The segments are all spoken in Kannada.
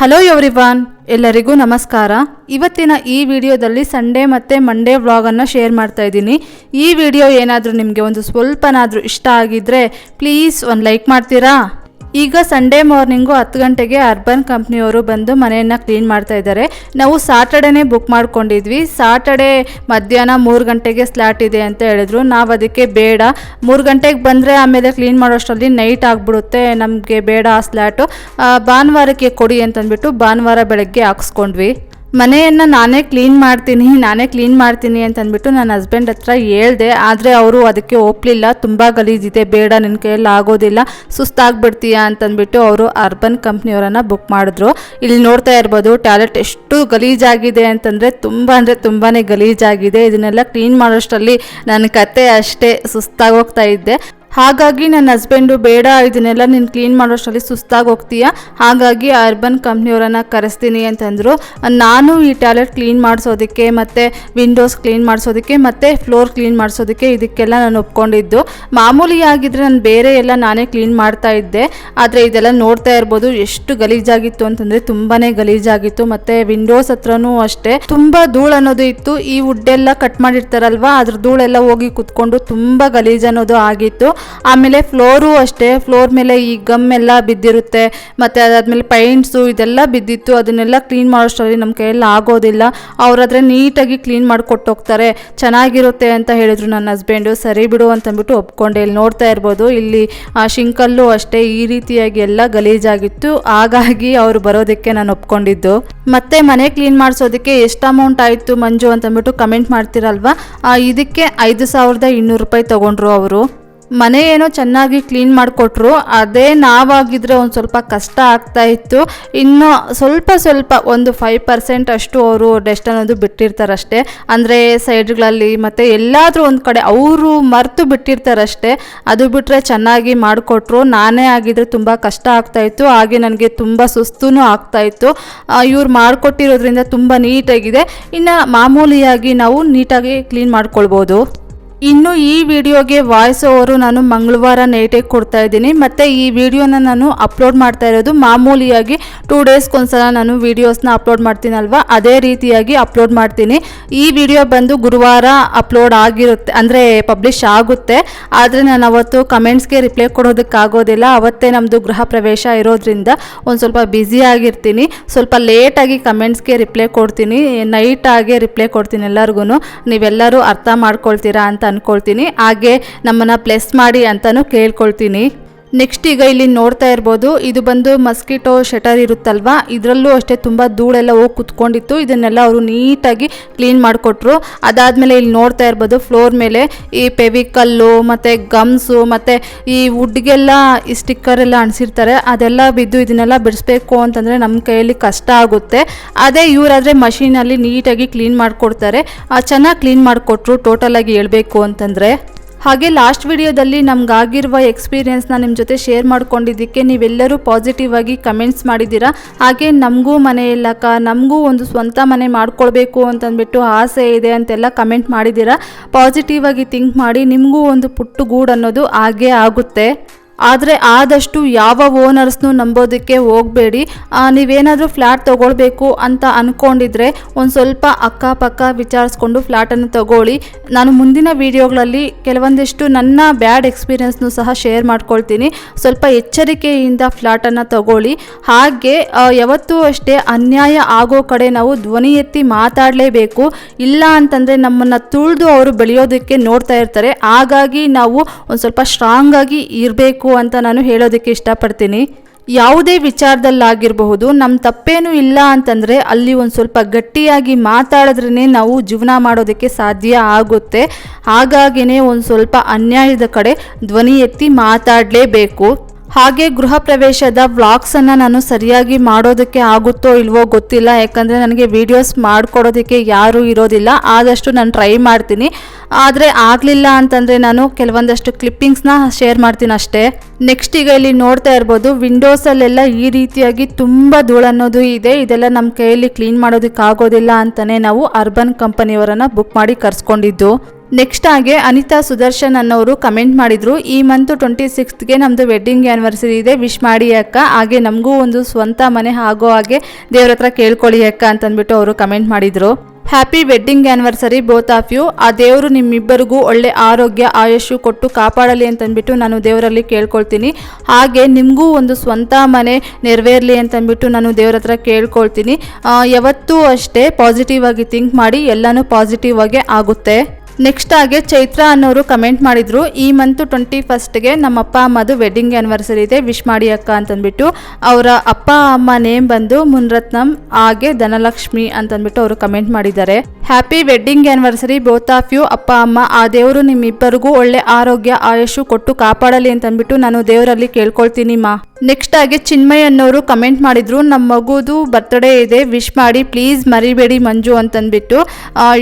ಹಲೋ ಎವ್ರಿವಾನ್ ಎಲ್ಲರಿಗೂ ನಮಸ್ಕಾರ. ಇವತ್ತಿನ ಈ ವಿಡಿಯೋದಲ್ಲಿ ಸಂಡೇ ಮತ್ತು ಮಂಡೇ ವ್ಲಾಗನ್ನು ಶೇರ್ ಮಾಡ್ತಾ ಇದ್ದೀನಿ. ಈ ವಿಡಿಯೋ ಏನಾದರೂ ನಿಮಗೆ ಒಂದು ಸ್ವಲ್ಪನಾದರೂ ಇಷ್ಟ ಆಗಿದ್ದರೆ ಪ್ಲೀಸ್ ಒಂದು ಲೈಕ್ ಮಾಡ್ತೀರಾ? ಈಗ ಸಂಡೇ ಮಾರ್ನಿಂಗು ಹತ್ತು ಗಂಟೆಗೆ ಅರ್ಬನ್ ಕಂಪ್ನಿಯವರು ಬಂದು ಮನೆಯನ್ನು ಕ್ಲೀನ್ ಮಾಡ್ತಾ ಇದ್ದಾರೆ. ನಾವು ಸಾಟರ್ಡೇನೇ ಬುಕ್ ಮಾಡ್ಕೊಂಡಿದ್ವಿ. ಸಾಟರ್ಡೇ ಮಧ್ಯಾಹ್ನ ಮೂರು ಗಂಟೆಗೆ ಸ್ಲಾಟ್ ಇದೆ ಅಂತ ಹೇಳಿದ್ರು. ನಾವು ಅದಕ್ಕೆ ಬೇಡ. ಮೂರು ಗಂಟೆಗೆ ಬಂದರೆ ಆಮೇಲೆ ಕ್ಲೀನ್ ಮಾಡೋಷ್ಟರಲ್ಲಿ ನೈಟ್ ಆಗಿಬಿಡುತ್ತೆ. ನಮಗೆ ಬೇಡ ಆ ಸ್ಲ್ಯಾಟು ಭಾನುವಾರಕ್ಕೆ ಕೊಡಿ ಅಂತಂದ್ಬಿಟ್ಟು ಭಾನುವಾರ ಬೆಳಗ್ಗೆ ಹಾಕ್ಸ್ಕೊಂಡ್ವಿ. ಮನೆಯನ್ನು ನಾನೇ ಕ್ಲೀನ್ ಮಾಡ್ತೀನಿ, ನಾನೇ ಕ್ಲೀನ್ ಮಾಡ್ತೀನಿ ಅಂತ ಅಂದ್ಬಿಟ್ಟು ನನ್ನ ಹಸ್ಬೆಂಡ್ ಹತ್ರ ಹೇಳ್ದೆ, ಆದರೆ ಅವರು ಅದಕ್ಕೆ ಒಪ್ಪಲಿಲ್ಲ ತುಂಬ ಗಲೀಜಿದೆ, ಬೇಡ ನಿನ್ನ ಕೈಯಲ್ಲಿ ಆಗೋದಿಲ್ಲ, ಸುಸ್ತಾಗ್ಬಿಡ್ತೀಯ ಅಂತಂದ್ಬಿಟ್ಟು ಅವರು ಅರ್ಬನ್ ಕಂಪ್ನಿಯವರನ್ನು ಬುಕ್ ಮಾಡಿದ್ರು. ಇಲ್ಲಿ ನೋಡ್ತಾ ಇರ್ಬೋದು ಟ್ಯಾಲೆಟ್ ಎಷ್ಟು ಗಲೀಜಾಗಿದೆ ಅಂತಂದರೆ ತುಂಬ ಅಂದರೆ ತುಂಬಾ ಗಲೀಜಾಗಿದೆ, ಇದನ್ನೆಲ್ಲ ಕ್ಲೀನ್ ಮಾಡೋಷ್ಟರಲ್ಲಿ ನನ್ನ ಕತೆ ಅಷ್ಟೇ ಸುಸ್ತಾಗೋಗ್ತಾ ಇದ್ದೆ. ಹಾಗಾಗಿ ನನ್ನ ಹಸ್ಬೆಂಡು ಬೇಡ, ಇದನ್ನೆಲ್ಲ ನೀನು ಕ್ಲೀನ್ ಮಾಡೋಷ್ಟರಲ್ಲಿ ಸುಸ್ತಾಗಿ ಹೋಗ್ತೀಯ? ಹಾಗಾಗಿ ಅರ್ಬನ್ ಕಂಪ್ನಿಯವರನ್ನು ಕರೆಸ್ತೀನಿ ಅಂತಂದರು. ನಾನು ಈ ಟಾಯ್ಲೆಟ್ ಕ್ಲೀನ್ ಮಾಡಿಸೋದಕ್ಕೆ ಮತ್ತು ವಿಂಡೋಸ್ ಕ್ಲೀನ್ ಮಾಡಿಸೋದಕ್ಕೆ ಮತ್ತು ಫ್ಲೋರ್ ಕ್ಲೀನ್ ಮಾಡಿಸೋದಕ್ಕೆ ಇದಕ್ಕೆಲ್ಲ ನಾನು ಒಪ್ಕೊಂಡಿದ್ದು. ಮಾಮೂಲಿಯಾಗಿದ್ದರೆ ನಾನು ಬೇರೆ ಎಲ್ಲ ನಾನೇ ಕ್ಲೀನ್ ಮಾಡ್ತಾ ಇದ್ದೆ. ಆದರೆ ಇದೆಲ್ಲ ನೋಡ್ತಾ ಇರ್ಬೋದು, ಎಷ್ಟು ಗಲೀಜಾಗಿತ್ತು ಅಂತಂದರೆ ತುಂಬಾ ಗಲೀಜಾಗಿತ್ತು. ಮತ್ತು ವಿಂಡೋಸ್ ಹತ್ರನೂ ಅಷ್ಟೇ. ತುಂಬ ಧೂಳು ಅನ್ನೋದು ಇತ್ತು. ಈ ವುಡ್ಡೆಲ್ಲ ಕಟ್ ಮಾಡಿರ್ತಾರಲ್ವ, ಅದ್ರ ಧೂಳೆಲ್ಲ ಹೋಗಿ ಕುತ್ಕೊಂಡು ತುಂಬ ಗಲೀಜು ಅನ್ನೋದು ಆಗಿತ್ತು. ಆಮೇಲೆ ಫ್ಲೋರು ಅಷ್ಟೇ, ಫ್ಲೋರ್ ಮೇಲೆ ಈ ಗಮ್ ಎಲ್ಲ ಬಿದ್ದಿರುತ್ತೆ, ಮತ್ತು ಅದಾದಮೇಲೆ ಪೈಂಟ್ಸು ಇದೆಲ್ಲ ಬಿದ್ದಿತ್ತು, ಅದನ್ನೆಲ್ಲ ಕ್ಲೀನ್ ಮಾಡೋಷ್ಟರಲ್ಲಿ ನಮ್ಮ ಕೈಯಲ್ಲಿ ಆಗೋದಿಲ್ಲ. ಅವರಾದರೆ ನೀಟಾಗಿ ಕ್ಲೀನ್ ಮಾಡಿಕೊಟ್ಟು ಹೋಗ್ತಾರೆ ಚೆನ್ನಾಗಿರುತ್ತೆ ಅಂತ ಹೇಳಿದ್ರು ನನ್ನ ಹಸ್ಬೆಂಡು. ಸರಿ ಬಿಡು ಅಂತಂದ್ಬಿಟ್ಟು ಒಪ್ಕೊಂಡೆ. ಇಲ್ಲಿ ನೋಡ್ತಾ ಇರ್ಬೋದು, ಇಲ್ಲಿ ಆ ಶಿಂಕಲ್ಲು ಅಷ್ಟೇ ಈ ರೀತಿಯಾಗಿ ಎಲ್ಲ ಗಲೀಜಾಗಿತ್ತು. ಹಾಗಾಗಿ ಅವರು ಬರೋದಕ್ಕೆ ನಾನು ಒಪ್ಕೊಂಡಿದ್ದು. ಮತ್ತೆ ಮನೆ ಕ್ಲೀನ್ ಮಾಡಿಸೋದಕ್ಕೆ ಎಷ್ಟು ಅಮೌಂಟ್ ಆಯಿತು ಮಂಜು ಅಂತಂದ್ಬಿಟ್ಟು ಕಮೆಂಟ್ ಮಾಡ್ತೀರಲ್ವಾ? ಇದಕ್ಕೆ ಐದು ಸಾವಿರದ ಇನ್ನೂರು ರೂಪಾಯಿ ತೊಗೊಂಡ್ರು ಅವರು. ಮನೆ ಏನೋ ಚೆನ್ನಾಗಿ ಕ್ಲೀನ್ ಮಾಡಿಕೊಟ್ರು, ಅದೇ ನಾವಾಗಿದ್ರೆ ಒಂದು ಸ್ವಲ್ಪ ಕಷ್ಟ ಆಗ್ತಾ ಇತ್ತು. ಇನ್ನು ಸ್ವಲ್ಪ ಸ್ವಲ್ಪ ಒಂದು ಫೈವ್ ಪರ್ಸೆಂಟ್ ಅಷ್ಟು ಅವರು ಡೆಸ್ಟ್ ಅನ್ನೋದು ಬಿಟ್ಟಿರ್ತಾರಷ್ಟೇ. ಅಂದರೆ ಸೈಡ್ಗಳಲ್ಲಿ ಮತ್ತು ಎಲ್ಲಾದರೂ ಒಂದು ಕಡೆ ಅವರು ಮರೆತು ಬಿಟ್ಟಿರ್ತಾರಷ್ಟೇ. ಅದು ಬಿಟ್ಟರೆ ಚೆನ್ನಾಗಿ ಮಾಡಿಕೊಟ್ರು. ನಾನೇ ಆಗಿದ್ದರೆ ತುಂಬ ಕಷ್ಟ ಆಗ್ತಾಯಿತ್ತು ಹಾಗೆ ನನಗೆ ತುಂಬ ಸುಸ್ತೂ ಆಗ್ತಾಯಿತ್ತು ಇವ್ರು ಮಾಡಿಕೊಟ್ಟಿರೋದ್ರಿಂದ ತುಂಬ ನೀಟಾಗಿದೆ. ಇನ್ನು ಮಾಮೂಲಿಯಾಗಿ ನಾವು ನೀಟಾಗಿ ಕ್ಲೀನ್ ಮಾಡ್ಕೊಳ್ಬೋದು. ಇನ್ನು ಈ ವಿಡಿಯೋಗೆ ವಾಯ್ಸ್ ಓವರು ನಾನು ಮಂಗಳವಾರ ನೈಟೇ ಕೊಡ್ತಾ ಇದ್ದೀನಿ. ಮತ್ತು ಈ ವಿಡಿಯೋನ ನಾನು ಅಪ್ಲೋಡ್ ಮಾಡ್ತಾ ಇರೋದು ಮಾಮೂಲಿಯಾಗಿ ಟೂ ಡೇಸ್ಗೊಂದ್ಸಲ ನಾನು ವೀಡಿಯೋಸ್ನ ಅಪ್ಲೋಡ್ ಮಾಡ್ತೀನಲ್ವ? ಅದೇ ರೀತಿಯಾಗಿ ಅಪ್ಲೋಡ್ ಮಾಡ್ತೀನಿ. ಈ ವಿಡಿಯೋ ಬಂದು ಗುರುವಾರ ಅಪ್ಲೋಡ್ ಆಗಿರುತ್ತೆ, ಅಂದರೆ ಪಬ್ಲಿಷ್ ಆಗುತ್ತೆ. ಆದರೆ ನಾನು ಅವತ್ತು ಕಮೆಂಟ್ಸ್ಗೆ ರಿಪ್ಲೈ ಕೊಡೋದಕ್ಕಾಗೋದಿಲ್ಲ ಅವತ್ತೇ ನಮ್ಮದು ಗೃಹ ಪ್ರವೇಶ ಇರೋದ್ರಿಂದ ಒಂದು ಸ್ವಲ್ಪ ಬ್ಯುಸಿ ಆಗಿರ್ತೀನಿ. ಸ್ವಲ್ಪ ಲೇಟಾಗಿ ಕಮೆಂಟ್ಸ್ಗೆ ರಿಪ್ಲೈ ಕೊಡ್ತೀನಿ. ನೈಟಾಗೆ ರಿಪ್ಲೈ ಕೊಡ್ತೀನಿ ಎಲ್ಲರಿಗೂ ನೀವೆಲ್ಲರೂ ಅರ್ಥ ಮಾಡ್ಕೊಳ್ತೀರಾ ಅಂತ ಅಂದ್ಕೊಳ್ತೀನಿ ಹಾಗೆ ನಮ್ಮನ್ನು ಪ್ಲೆಸ್ ಮಾಡಿ ಅಂತಲೂ ಕೇಳ್ಕೊಳ್ತೀನಿ. ನೆಕ್ಸ್ಟ್ ಈಗ ಇಲ್ಲಿ ನೋಡ್ತಾ ಇರ್ಬೋದು, ಇದು ಬಂದು ಮಸ್ಕಿಟೋ ಶಟರ್ ಇರುತ್ತಲ್ವಾ? ಇದರಲ್ಲೂ ಅಷ್ಟೇ ತುಂಬ ಧೂಳೆಲ್ಲ ಹೋಗಿ ಕುತ್ಕೊಂಡಿತ್ತು. ಇದನ್ನೆಲ್ಲ ಅವರು ನೀಟಾಗಿ ಕ್ಲೀನ್ ಮಾಡಿಕೊಟ್ರು. ಅದಾದಮೇಲೆ ಇಲ್ಲಿ ನೋಡ್ತಾ ಇರ್ಬೋದು ಫ್ಲೋರ್ ಮೇಲೆ ಈ ಪೆವಿಕಲ್ಲು ಮತ್ತು ಗಮ್ಸು ಮತ್ತು ಈ ವುಡ್ಗೆಲ್ಲ ಈ ಸ್ಟಿಕ್ಕರ್ ಎಲ್ಲ ಅಣಿಸಿರ್ತಾರೆ ಅದೆಲ್ಲ ಬಿದ್ದು ಇದನ್ನೆಲ್ಲ ಬಿಡಿಸ್ಬೇಕು ಅಂತಂದರೆ ನಮ್ಮ ಕೈಯಲ್ಲಿ ಕಷ್ಟ ಆಗುತ್ತೆ. ಅದೇ ಇವರಾದರೆ ಮಷೀನಲ್ಲಿ ನೀಟಾಗಿ ಕ್ಲೀನ್ ಮಾಡಿಕೊಡ್ತಾರೆ. ಚೆನ್ನಾಗಿ ಕ್ಲೀನ್ ಮಾಡಿಕೊಟ್ರು ಟೋಟಲಾಗಿ ಹೇಳ್ಬೇಕು ಅಂತಂದರೆ. ಹಾಗೆ ಲಾಸ್ಟ್ ವಿಡಿಯೋದಲ್ಲಿ ನಮಗಾಗಿರುವ ಎಕ್ಸ್ಪೀರಿಯೆನ್ಸ್ನ ನಿಮ್ಮ ಜೊತೆ ಶೇರ್ ಮಾಡ್ಕೊಂಡಿದ್ದಕ್ಕೆ ನೀವೆಲ್ಲರೂ ಪಾಸಿಟಿವ್ ಆಗಿ ಕಮೆಂಟ್ಸ್ ಮಾಡಿದ್ದೀರಾ? ಹಾಗೆ ನಮಗೂ ಮನೆ ಇಲ್ಲಕ್ಕ ನಮಗೂ ಒಂದು ಸ್ವಂತ ಮನೆ ಮಾಡ್ಕೊಳ್ಬೇಕು ಅಂತಂದ್ಬಿಟ್ಟು ಆಸೆ ಇದೆ ಅಂತೆಲ್ಲ ಕಮೆಂಟ್ ಮಾಡಿದ್ದೀರಾ? ಪಾಸಿಟಿವ್ ಆಗಿ ಥಿಂಕ್ ಮಾಡಿ ನಿಮಗೂ ಒಂದು ಪುಟ್ಟು ಗೂಡು ಅನ್ನೋದು ಹಾಗೆ ಆಗುತ್ತೆ. ಆದರೆ ಆದಷ್ಟು ಯಾವ ಓನರ್ಸ್ನು ನಂಬೋದಕ್ಕೆ ಹೋಗಬೇಡಿ. ನೀವೇನಾದರೂ ಫ್ಲ್ಯಾಟ್ ತೊಗೊಳ್ಬೇಕು ಅಂತ ಅಂದ್ಕೊಂಡಿದ್ರೆ ಒಂದು ಸ್ವಲ್ಪ ಅಕ್ಕಪಕ್ಕ ವಿಚಾರಿಸ್ಕೊಂಡು ಫ್ಲ್ಯಾಟನ್ನು ತಗೊಳ್ಳಿ. ನಾನು ಮುಂದಿನ ವಿಡಿಯೋಗಳಲ್ಲಿ ಕೆಲವೊಂದಿಷ್ಟು ನನ್ನ ಬ್ಯಾಡ್ ಎಕ್ಸ್ಪೀರಿಯನ್ಸ್ನು ಸಹ ಶೇರ್ ಮಾಡ್ಕೊಳ್ತೀನಿ. ಸ್ವಲ್ಪ ಎಚ್ಚರಿಕೆಯಿಂದ ಫ್ಲ್ಯಾಟನ್ನು ತಗೊಳ್ಳಿ. ಹಾಗೆ ಯಾವತ್ತೂ ಅಷ್ಟೇ ಅನ್ಯಾಯ ಆಗೋ ಕಡೆ ನಾವು ಧ್ವನಿ ಎತ್ತಿ ಮಾತಾಡಲೇಬೇಕು. ಇಲ್ಲ ಅಂತಂದರೆ ನಮ್ಮನ್ನು ತುಳಿದು ಅವರು ಬೆಳೆಯೋದಕ್ಕೆ ನೋಡ್ತಾ ಇರ್ತಾರೆ. ಹಾಗಾಗಿ ನಾವು ಒಂದು ಸ್ವಲ್ಪ ಸ್ಟ್ರಾಂಗ್ ಆಗಿ ಅಂತ ನಾನು ಹೇಳೋದಕ್ಕೆ ಇಷ್ಟಪಡ್ತೀನಿ. ಯಾವುದೇ ವಿಚಾರದಲ್ಲಾಗಿರಬಹುದು ನಮ್ಮ ತಪ್ಪೇನೂ ಇಲ್ಲ ಅಂತಂದರೆ ಅಲ್ಲಿ ಒಂದು ಸ್ವಲ್ಪ ಗಟ್ಟಿಯಾಗಿ ಮಾತಾಡಿದ್ರೇ ನಾವು ಜೀವನ ಮಾಡೋದಕ್ಕೆ ಸಾಧ್ಯ ಆಗುತ್ತೆ. ಹಾಗಾಗಿನೇ ಒಂದು ಸ್ವಲ್ಪ ಅನ್ಯಾಯದ ಕಡೆ ಧ್ವನಿ ಎತ್ತಿ ಮಾತಾಡಲೇಬೇಕು. ಹಾಗೆ ಗೃಹ ಪ್ರವೇಶದ ವ್ಲಾಗ್ಸನ್ನು ನಾನು ಸರಿಯಾಗಿ ಮಾಡೋದಕ್ಕೆ ಆಗುತ್ತೋ ಇಲ್ವೋ ಗೊತ್ತಿಲ್ಲ, ಯಾಕಂದರೆ ನನಗೆ ವೀಡಿಯೋಸ್ ಮಾಡಿಕೊಡೋದಕ್ಕೆ ಯಾರೂ ಇರೋದಿಲ್ಲ. ಆದಷ್ಟು ನಾನು ಟ್ರೈ ಮಾಡ್ತೀನಿ. ಆದರೆ ಆಗಲಿಲ್ಲ ಅಂತಂದರೆ ನಾನು ಕೆಲವೊಂದಷ್ಟು ಕ್ಲಿಪ್ಪಿಂಗ್ಸ್ನ ಶೇರ್ ಮಾಡ್ತೀನಿ ಅಷ್ಟೇ. ನೆಕ್ಸ್ಟ್ ಈಗ ಇಲ್ಲಿ ನೋಡ್ತಾ ಇರ್ಬೋದು ವಿಂಡೋಸಲ್ಲೆಲ್ಲ ಈ ರೀತಿಯಾಗಿ ತುಂಬ ಧೂಳು ಅನ್ನೋದು ಇದೆ. ಇದೆಲ್ಲ ನಮ್ಮ ಕೈಯಲ್ಲಿ ಕ್ಲೀನ್ ಮಾಡೋದಕ್ಕಾಗೋದಿಲ್ಲ ಅಂತಲೇ ನಾವು ಅರ್ಬನ್ ಕಂಪನಿಯವರನ್ನು ಬುಕ್ ಮಾಡಿ ಕರ್ಸ್ಕೊಂಡಿದ್ದು. ನೆಕ್ಸ್ಟ್ ಹಾಗೆ ಅನಿತಾ ಸುದರ್ಶನ್ ಅನ್ನೋರು ಕಮೆಂಟ್ ಮಾಡಿದ್ರು, ಈ ಮಂತ್ ಟ್ವೆಂಟಿ ಸಿಕ್ಸ್ತ್ಗೆ ನಮ್ಮದು ವೆಡ್ಡಿಂಗ್ ಆ್ಯನಿವರ್ಸರಿ ಇದೆ ವಿಶ್ ಮಾಡಿ ಅಕ್ಕ, ಹಾಗೆ ನಮಗೂ ಒಂದು ಸ್ವಂತ ಮನೆ ಆಗೋ ಹಾಗೆ ದೇವ್ರ ಹತ್ರ ಕೇಳ್ಕೊಳ್ಳಿ ಅಕ್ಕ ಅಂತಂದ್ಬಿಟ್ಟು ಅವರು ಕಮೆಂಟ್ ಮಾಡಿದರು. Happy wedding anniversary both of you ಆ ದೇವರು ನಿಮ್ಮಿಬ್ಬರಿಗೂ ಒಳ್ಳೆ ಆರೋಗ್ಯ ಆಯುಷು ಕೊಟ್ಟು ಕಾಪಾಡಲಿ ಅಂತಂದ್ಬಿಟ್ಟು ನಾನು ದೇವರಲ್ಲಿ ಕೇಳ್ಕೊಳ್ತೀನಿ. ಹಾಗೆ ನಿಮಗೂ ಒಂದು ಸ್ವಂತ ಮನೆ ನೆರವೇರಲಿ ಅಂತಂದ್ಬಿಟ್ಟು ನಾನು ದೇವ್ರ ಹತ್ರ ಕೇಳ್ಕೊಳ್ತೀನಿ. ಯಾವತ್ತೂ ಅಷ್ಟೇ ಪಾಸಿಟಿವ್ ಆಗಿ ಥಿಂಕ್ ಮಾಡಿ, ಎಲ್ಲನೂ ಪಾಸಿಟಿವ್ ಆಗಿ ಆಗುತ್ತೆ. ನೆಕ್ಸ್ಟ್ ಹಾಗೆ ಚೈತ್ರ ಅನ್ನೋರು ಕಮೆಂಟ್ ಮಾಡಿದ್ರು. ಈ ಮಂತ್ ಟ್ವೆಂಟಿ ಫಸ್ಟ್ಗೆ ನಮ್ಮ ಅಪ್ಪ ಅಮ್ಮದು ವೆಡ್ಡಿಂಗ್ ಆ್ಯನಿವರ್ಸರಿ ಇದೆ. ವಿಶ್ ಮಾಡಿ ಅಕ್ಕ ಅಂತಂದ್ಬಿಟ್ಟು ಅವರ ಅಪ್ಪ ಅಮ್ಮ ನೇಮ್ ಬಂದು ಮುನ್ರತ್ನಂ, ಹಾಗೆ ಧನಲಕ್ಷ್ಮಿ ಅಂತಂದ್ಬಿಟ್ಟು ಅವರು ಕಮೆಂಟ್ ಮಾಡಿದ್ದಾರೆ. Happy wedding anniversary both of you ಅಪ್ಪ, ಅಮ್ಮ, ಆ ದೇವರು ನಿಮ್ಮಿಬ್ಬರಿಗೂ ಒಳ್ಳೆ ಆರೋಗ್ಯ ಆಯುಷು ಕೊಟ್ಟು ಕಾಪಾಡಲಿ ಅಂತಂದ್ಬಿಟ್ಟು ನಾನು ದೇವರಲ್ಲಿ ಕೇಳ್ಕೊಳ್ತೀನಿ, ಮಾ. ನೆಕ್ಸ್ಟ್ ಹಾಗೆ ಚಿನ್ಮಯ್ ಅನ್ನೋರು ಕಮೆಂಟ್ ಮಾಡಿದ್ರು ನಮ್ಮ ಮಗುದು ಬರ್ತ್ಡೇ ಇದೆ ವಿಶ್ ಮಾಡಿ ಪ್ಲೀಸ್ ಮರಿಬೇಡಿ ಮಂಜು ಅಂತಂದ್ಬಿಟ್ಟು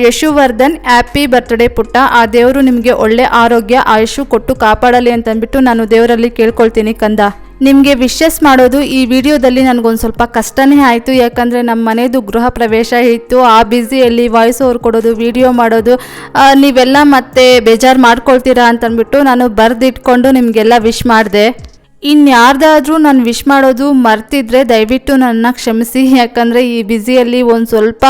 ಯಶುವರ್ಧನ್ ಹ್ಯಾಪಿ ಬರ್ತ್ಡೇ ಪುಟ್ಟ, ಆ ದೇವರು ನಿಮಗೆ ಒಳ್ಳೆ ಆರೋಗ್ಯ ಆಯುಷು ಕೊಟ್ಟು ಕಾಪಾಡಲಿ ಅಂತಂದ್ಬಿಟ್ಟು ನಾನು ದೇವರಲ್ಲಿ ಕೇಳ್ಕೊಳ್ತೀನಿ ಕಂದ. ನಿಮಗೆ ವಿಶಸ್ ಮಾಡೋದು ಈ ವಿಡಿಯೋದಲ್ಲಿ ನನಗೊಂದು ಸ್ವಲ್ಪ ಕಷ್ಟನೇ ಆಯಿತು, ಯಾಕಂದರೆ ನಮ್ಮ ಮನೆಯದು ಗೃಹ ಪ್ರವೇಶ ಇತ್ತು, ಆ ಬ್ಯುಸಿಯಲ್ಲಿ ವಾಯ್ಸ್ ಓವರ್ ಕೊಡೋದು ವಿಡಿಯೋ ಮಾಡೋದು ನೀವೆಲ್ಲ ಮತ್ತೆ ಬೇಜಾರು ಮಾಡ್ಕೊಳ್ತೀರಾ ಅಂತಂದ್ಬಿಟ್ಟು ನಾನು ಬರೆದಿಟ್ಕೊಂಡು ನಿಮಗೆಲ್ಲ ವಿಶ್ ಮಾಡಿದೆ. ಇನ್ಯಾರ್ದಾದ್ರೂ ನಾನು ವಿಶ್ ಮಾಡೋದು ಮರ್ತಿದ್ರೆ ದಯವಿಟ್ಟು ನನ್ನ ಕ್ಷಮಿಸಿ. ಯಾಕಂದರೆ ಈ ಬ್ಯುಸಿಯಲ್ಲಿ ಒಂದು ಸ್ವಲ್ಪ